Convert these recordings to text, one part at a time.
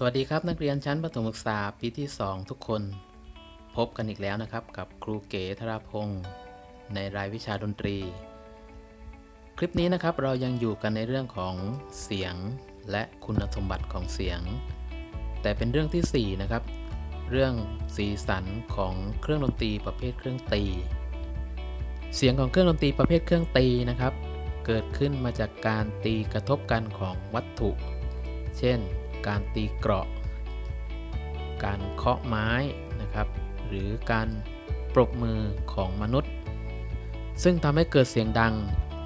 สวัสดีครับนักเรียนชั้นประถมศึกษาปีที่ 2 ทุกคน พบกันอีกแล้วนะครับ กับครูเก๋ธราพงศ์ในรายวิชาดนตรี คลิปนี้นะครับเรายังอยู่กันในเรื่องของเสียงและคุณสมบัติของเสียง แต่เป็นเรื่องที่ 4 นะครับ เรื่องสีสันของเครื่องดนตรีประเภทเครื่องตี เสียงของเครื่องดนตรีประเภทเครื่องตีนะครับ เกิดขึ้นมาจากการตีกระทบกันของวัตถุ เช่น การตีเกราะ การเคาะไม้นะครับ หรือการปรบมือของมนุษย์ ซึ่งทำให้เกิดเสียงดัง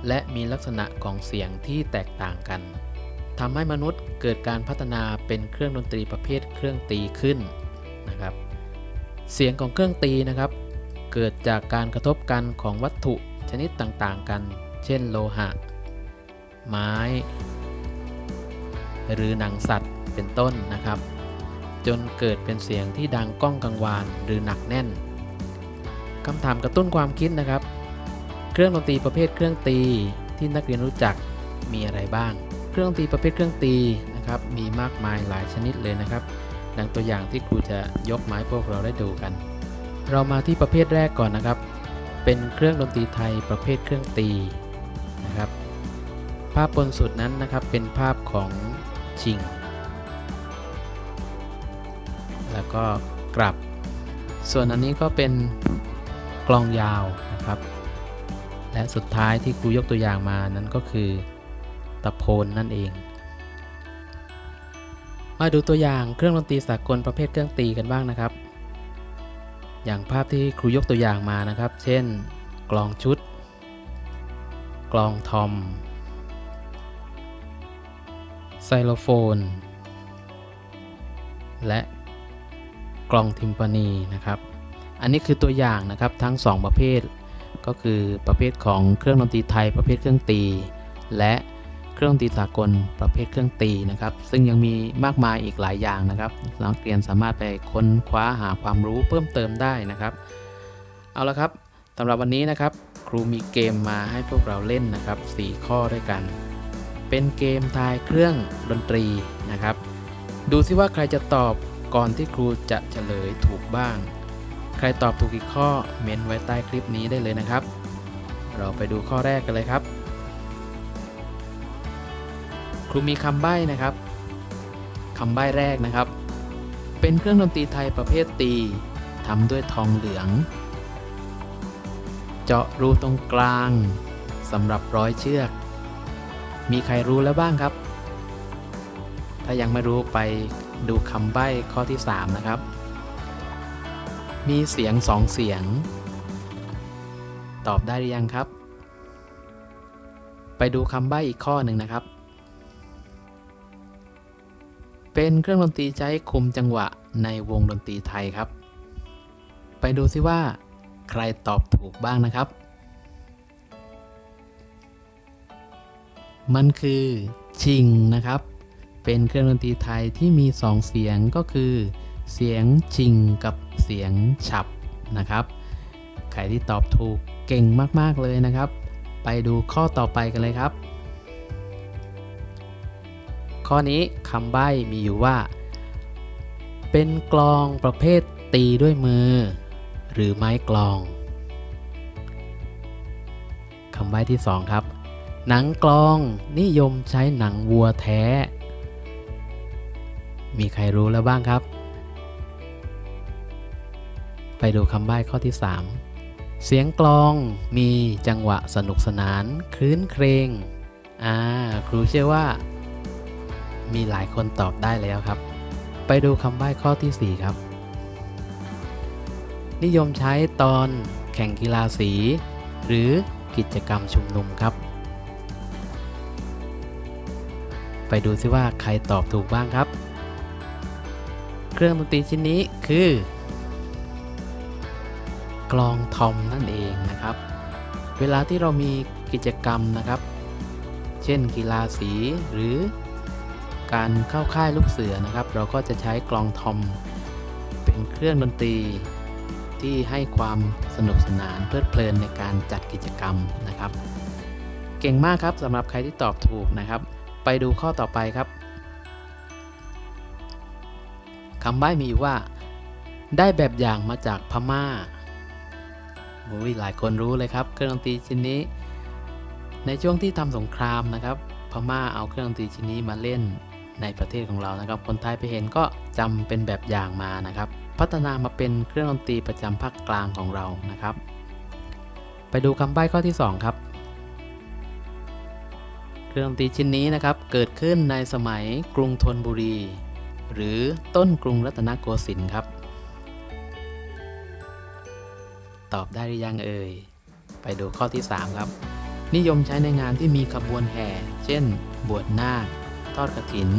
และมีลักษณะของเสียงที่แตกต่างกันทำให้มนุษย์เกิดการพัฒนาเป็นเครื่องดนตรีประเภทเครื่องตีขึ้นนะครับ เสียงของเครื่องตีนะครับ เกิดจากการกระทบกันของวัตถุชนิดต่างๆกัน เช่นโลหะ ไม้ หรือหนังสัตว์เป็นต้นนะครับ จนเกิดเป็นเสียงที่ดังก้องกังวานหรือหนักแน่นคำถามกระตุ้นความคิดนะครับ เครื่องดนตรีประเภทเครื่องตีที่นักเรียนรู้จักมีอะไรบ้าง เครื่องดนตรีประเภทเครื่องตีนะครับมีมากมายหลายชนิดเลยนะครับ ดังตัวอย่างที่ครูจะยกไมาให้พวกเราได้ดูกัน เรามาที่ประเภทแรกก่อนนะครับ เป็นเครื่องดนตรีไทยประเภทเครื่องตีนะครับ ภาพบนสุดนั้นนะครับเป็นภาพของ ชิง แล้วก็กลับ ส่วนอันนี้ก็เป็นกลองยาวนะครับ และสุดท้ายที่ครูยกตัวอย่างมานั้นก็คือตะโพนนั่นเอง มาดูตัวอย่างเครื่องดนตรีสากลประเภทเครื่องตีกันบ้างนะครับ อย่างภาพที่ครูยกตัวอย่างมานะครับ เช่น กลองชุด กลองทอม ซโลโฟน และกลองทิมปานีนะครับ อันนี้คือตัวอย่างนะครับทั้ง 2 ประเภท ก็คือประเภทของเครื่องดนตรีไทยประเภทเครื่องตี และเครื่องดนตรีสากลประเภทเครื่องตีนะครับ ซึ่งยังมีมากมายอีกหลายอย่างนะครับนักเรียนสามารถไปค้นคว้าหาความรู้เพิ่มเติมได้นะครับ เอาละครับสำหรับวันนี้นะครับ ครูมีเกมมาให้พวกเราเล่นนะครับ 4 ข้อด้วยกัน เป็นเกมทายเครื่องดนตรีนะครับ ดูซิว่าใครจะตอบก่อนที่ครูจะเฉลยถูกบ้าง ใครตอบถูกกี่ข้อเม้นไว้ใต้คลิปนี้ได้เลยนะครับ เราไปดูข้อแรกกันเลยครับ ครูมีคำใบ้นะครับคำใบ้แรกนะครับ เป็นเครื่องดนตรีไทยประเภทตีทำด้วยทองเหลือง เจาะรูตรงกลางสำหรับร้อยเชือก มีใครรู้แล้วบ้างครับ ถ้ายังไม่รู้ไปดูคำใบ้ข้อที่ 3 นะครับ มีเสียงสองเสียง ตอบได้หรือยังครับ ไปดูคำใบ้อีกข้อหนึ่งนะครับ เป็นเครื่องดนตรีใช้คุมจังหวะในวงดนตรีไทยครับ ไปดูซิว่า ใครตอบถูกบ้างนะครับ มันคือชิงนะครับ เป็นเครื่องดนตรีไทยที่มี 2 เสียงก็คือ เสียงชิงกับเสียงฉับนะครับใครที่ตอบถูกเก่งมากๆเลยนะครับ ไปดูข้อต่อไปกันเลยครับ ข้อนี้คำใบ้มีอยู่ว่า เป็นกลองประเภทตีด้วยมือ หรือไม้กลองคำใบ้ที่ 2 ครับ หนังกลองนิยมใช้หนังวัวแท้ มีใครรู้แล้วบ้างครับ ไปดูคำใบ้ข้อที่ 3 เสียงกลองมีจังหวะสนุกสนานคลื้นเครงอ่าครูเชื่อว่า มีหลายคนตอบได้แล้วครับ ไปดูคำใบ้ข้อทีสี่4 ครับ นิยมใช้ตอนแข่งกีฬาสี หรือกิจกรรมชุมนุมครับ ไปดูซิว่าใครตอบถูกบ้างครับ เครื่องดนตรีชิ้นนี้คือกลองทอมนั่นเองนะครับ เวลาที่เรามีกิจกรรมนะครับ เช่นกีฬาสีหรือการเข้าค่ายลูกเสือนะครับ เราก็จะใช้กลองทอม เป็นเครื่องดนตรีที่ให้ความสนุกสนานเพลิดเพลินในการจัดกิจกรรมนะครับ เก่งมากครับสำหรับใครที่ตอบถูกนะครับ ไปดูข้อต่อไปครับคำใบ้มีว่า ได้แบบอย่างมาจากพม่าโอ้ยหลายคนรู้เลยครับ เครื่องดนตรีชิ้นนี้ ในช่วงที่ทำสงครามนะครับ พม่าเอาเครื่องดนตรีชิ้นนี้มาเล่นในประเทศของเรานะครับ คนไทยไปเห็นก็จำเป็นแบบอย่างมานะครับ พัฒนามาเป็นเครื่องดนตรีประจำภาคกลางของเรานะครับ ไปดูคำใบ้ข้อที่ 2 ครับ เครื่องดนตรีชิ้นนี้นะครับเกิดขึ้นในสมัยกรุงธนบุรี หรือต้นกรุงรัตนโกสินทร์ครับ ตอบได้หรือยังเอ่ย ไปดูข้อที่ 3 ครับ นิยมใช้ในงานที่มีขบวนแห่ เช่น บวชนาคทอดกระถิน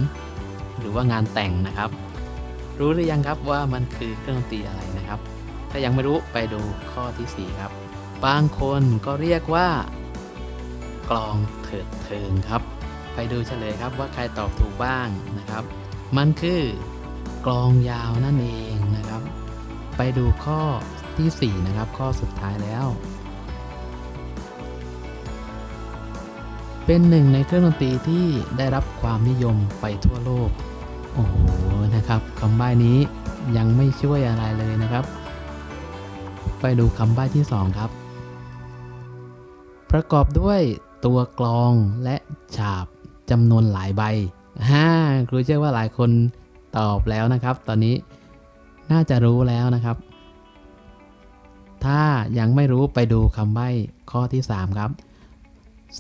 หรือว่างานแต่งนะครับ รู้หรือยังครับว่ามันคือเครื่องดนตรีอะไรนะครับ ถ้ายังไม่รู้ไปดูข้อทีสี่4 ครับ บางคนก็เรียกว่า ลองเถิดเทิงครับ ไปดูเฉลยครับว่าใครตอบถูกบ้างนะครับ มันคือกลองยาวนั่นเองนะครับ ไปดูข้อทีสี่ 4 นะครับ ข้อสุดท้ายแล้ว เป็นหนึ่งในเครื่องดนตรีที่ได้รับความนิยมไปทั่วโลก โอ้โหนะครับคำใบ้นี้ยังไม่ช่วยอะไรเลยนะครับ ไปดูคำใบ้ที่ 2 ครับ ประกอบด้วย ตัวกลองและฉาบจำนวนหลายใบฮ่าครูเชื่อว่าหลายคนตอบแล้วนะครับ ตอนนี้น่าจะรู้แล้วนะครับ ถ้ายังไม่รู้ไปดูคำใบ้ข้อที่ 3 ครับ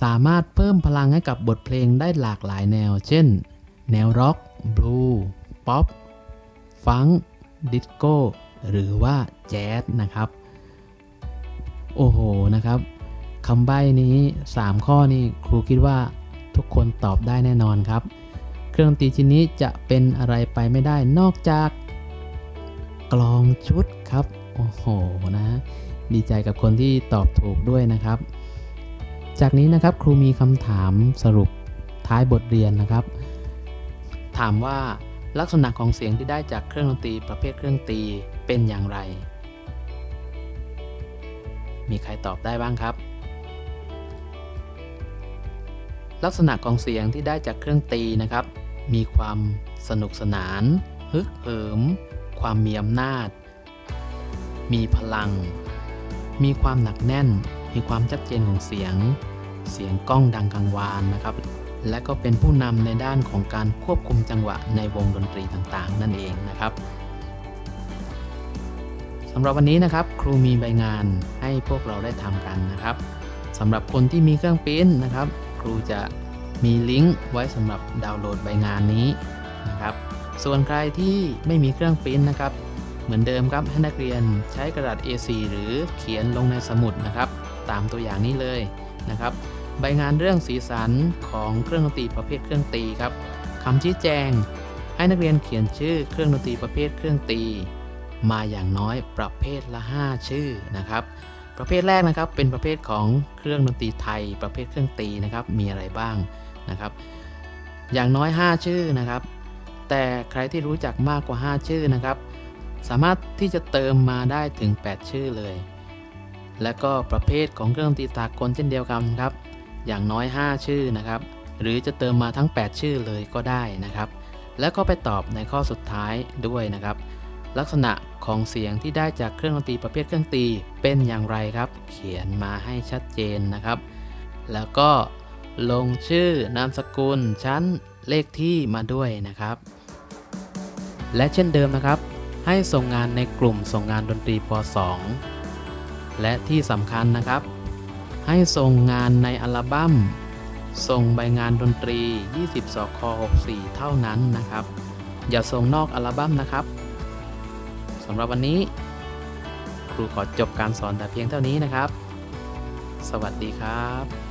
สามารถเพิ่มพลังให้กับบทเพลงได้หลากหลายแนว เช่น แนวร็อก บลู ป๊อป ฟังดิสโก้ หรือว่าแจ๊สนะครับ โอ้โห นะครับ คำใบ้นี้ 3 ข้อนี้ครูคิดว่าทุกคนตอบได้แน่นอนครับ เครื่องดนตรีชิ้นนี้จะเป็นอะไรไปไม่ได้นอกจาก กลองชุดครับ โอ้โหนะ ดีใจกับคนที่ตอบถูกด้วยนะครับ จากนี้นะครับครูมีคำถามสรุปท้ายบทเรียนนะครับ ถามว่าลักษณะของเสียงที่ได้จากเครื่องดนตรีประเภทเครื่องตีเป็นอย่างไร มีใครตอบได้บ้างครับ ลักษณะของเสียงที่ได้จากเครื่องตีนะครับ มีความสนุกสนาน ฮึกเหิม ความมีอำนาจ มีพลัง มีความหนักแน่น มีความชัดเจนของเสียง เสียงกล้องดังกังวานนะครับ และก็เป็นผู้นำในด้านของการควบคุมจังหวะในวงดนตรีต่างๆ นั่นเองนะครับสำหรับวันนี้นะครับครูมีใบงานให้พวกเราได้ทำกันนะครับสำหรับคนที่มีเครื่องปริ้นนะครับ ครูจะมีลิงก์ไว้สำหรับดาวน์โหลดใบงานนี้นะครับ ส่วนใครที่ไม่มีเครื่องปริ้นนะครับ เหมือนเดิมครับให้นักเรียนใช้กระดาษ A4 หรือเขียนลงในสมุดนะครับ ตามตัวอย่างนี้เลยนะครับ ใบงานเรื่องสีสันของเครื่องดนตรีประเภทเครื่องตีครับคำชี้แจง ให้นักเรียนเขียนชื่อเครื่องดนตรีประเภทเครื่องตี มาอย่างน้อยประเภทละ 5 ชื่อนะครับ ประเภทแรกนะครับเป็นประเภทของเครื่องดนตรีไทย ประเภทเครื่องตีนะครับมีอะไรบ้างนะครับ อย่างน้อย 5 ชื่อนะครับ แต่ใครที่รู้จักมากกว่า 5 ชื่อนะครับ สามารถที่จะเติมมาได้ถึง 8 ชื่อเลย และก็ประเภทของเครื่องดนตรีสากลเช่นเดียวกันครับ อย่างน้อย 5 ชื่อนะครับ หรือจะเติมมาทั้ง 8 ชื่อเลยก็ได้นะครับ แล้วก็ไปตอบในข้อสุดท้ายด้วยนะครับ ลักษณะของเสียงที่ได้จากเครื่องดนตรีประเภทเครื่องตีเป็นอย่างไรครับ เขียนมาให้ชัดเจนนะครับ แล้วก็ลงชื่อนามสกุลชั้นเลขที่มาด้วยนะครับ และเช่นเดิมนะครับ ให้ส่งงานในกลุ่มส่งงานดนตรีป .2 และที่สำคัญนะครับ ให้ส่งงานในอัลบั้มส่งใบงานดนตรี 20สค64 เท่านั้นนะครับ อย่าส่งนอกอัลบั้มนะครับ สำหรับวันนี้ ครูขอจบการสอนแต่เพียงเท่านี้นะครับ สวัสดีครับ